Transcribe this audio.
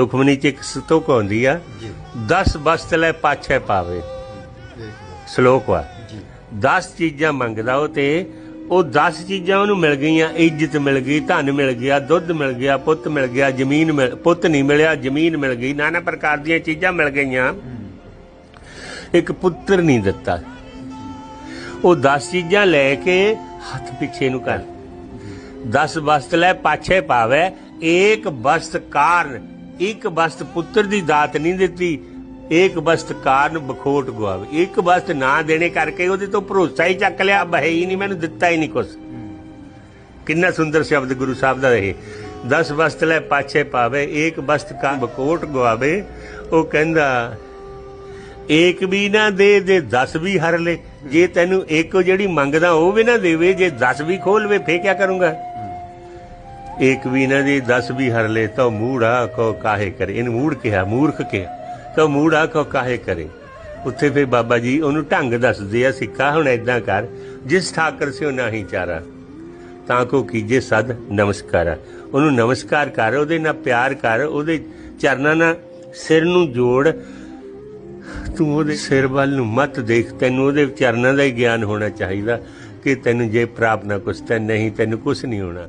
ਸੁਖਮਨੀ ਚ ਇੱਕ ਸਤੁਕ ਹੁੰਦੀ ਆ ਜੀ 10 ਬਸਤ ਲੈ ਪਾਛੇ ਪਾਵੇ ਸ਼ਲੋਕ ਵਾ ਜੀ 10 ਚੀਜ਼ਾਂ ਮੰਗਦਾ ਉਹ ਤੇ ਉਹ 10 ਚੀਜ਼ਾਂ ਉਹਨੂੰ ਮਿਲ ਗਈਆਂ ਇੱਜ਼ਤ ਮਿਲ ਗਈ ਧਨ ਮਿਲ ਗਿਆ ਦੁੱਧ ਮਿਲ ਗਿਆ ਪੁੱਤ ਮਿਲ ਗਿਆ ਜ਼ਮੀਨ ਮਿਲ ਪੁੱਤ ਨਹੀਂ ਮਿਲਿਆ ਜ਼ਮੀਨ ਮਿਲ ਗਈ ਨਾਨਾ ਪ੍ਰਕਾਰ ਦੀਆਂ ਚੀਜ਼ਾਂ ਮਿਲ ਗਈਆਂ ਇੱਕ ਪੁੱਤਰ ਨਹੀਂ ਦਿੱਤਾ ਉਹ 10 ਚੀਜ਼ਾਂ ਲੈ ਕੇ ਹੱਥ ਪਿੱਛੇ ਨੂੰ ਕਰ 10 ਬਸਤ ਲੈ ਪਾਛੇ ਪਾਵੇ ਇੱਕ ਬਸਤ ਕਾਰਨ ਇੱਕ ਬਸਤ ਪੁੱਤਰ ਦੀ ਦਾਤ ਨਹੀਂ ਦਿੱਤੀ, ਇੱਕ ਬਸਤ ਕਾਰਨ ਬਖੋਟ ਗਵਾਵੇ ਇੱਕ ਬਸਤ ਨਾ ਦੇਣੇ ਕਰਕੇ ਉਹਦੇ ਤੋਂ ਭਰੋਸਾ ਹੀ ਚੱਕ ਲਿਆ, ਬਹਿ ਹੀ ਨਹੀਂ, ਮੈਨੂੰ ਦਿੱਤਾ ਹੀ ਨਹੀਂ ਕੁਛ। ਕਿੰਨਾ ਸੁੰਦਰ ਸ਼ਬਦ ਗੁਰੂ ਸਾਹਿਬ ਦਾ ਇਹ। 10 ਬਸਤ ਲੈ ਪਾਛੇ ਪਾਵੇ, ਇੱਕ ਬਸਤ ਕਾਰਨ ਬਖੋਟ ਗਵਾਵੇ ਉਹ ਕਹਿੰਦਾ ਏਕ ਵੀ ਨਾ ਦੇ ਦੇ 10 ਵੀ ਹਰ ਲੈ। ਜੇ ਤੈਨੂੰ ਇੱਕ ਜਿਹੜੀ ਮੰਗਦਾ ਉਹ ਵੀ ਨਾ ਦੇਵੇ, ਜੇ 10 ਵੀ ਖੋਲਵੇ, ਫੇਰ ਕਿਆ ਕਰੂੰਗਾ? ਏਕ ਵੀ ਨਾ ਦੇ 10 ਵੀ ਹਰ ਲੈ ਤਾਂ ਮੂੜਾ ਕੋ ਕਾਹੇ ਕਰੇ। ਇਹਨੂੰ ਮੂੜ ਕਿਹਾ, ਮੂਰਖ ਕਿਹਾ। ਤਾਂ ਮੂੜਾ ਕੋ ਕਾਹੇ ਕਰੇ। ਉੱਥੇ ਫੇ ਬਾਬਾ ਜੀ ਉਹਨੂੰ ਢੰਗ ਦੱਸਦੇ ਆ, ਸਿੱਕਾ ਹੁਣ ਏਦਾਂ ਕਰ, ਜਿਸ ਠਾਕਰ ਸਿਓ ਨਾਹੀ ਚਾਰਾ, ਤਾਂ ਕੋ ਕੀਜੇ ਸਦ ਨਮਸਕਾਰ। ਉਹਨੂੰ ਨਮਸਕਾਰ ਕਰ, ਉਹਦੇ ਨਾਲ ਪਿਆਰ ਕਰ, ਉਹਦੇ ਚਰਨਾਂ ਨਾਲ ਸਿਰ ਨੂੰ ਜੋੜ। ਤੂੰ ਉਹਦੇ ਸਿਰ ਵੱਲ ਨੂੰ ਮਤ ਦੇਖ, ਤੈਨੂੰ ਉਹਦੇ ਚਰਨਾਂ ਦਾ ਹੀ ਗਿਆਨ ਹੋਣਾ ਚਾਹੀਦਾ ਕਿ ਤੈਨੂੰ ਜੇ ਪ੍ਰਾਪਤ ਨਾ ਕੁਛ ਤੇ ਨਹੀਂ, ਤੈਨੂੰ ਕੁਛ ਨਹੀਂ ਹੋਣਾ।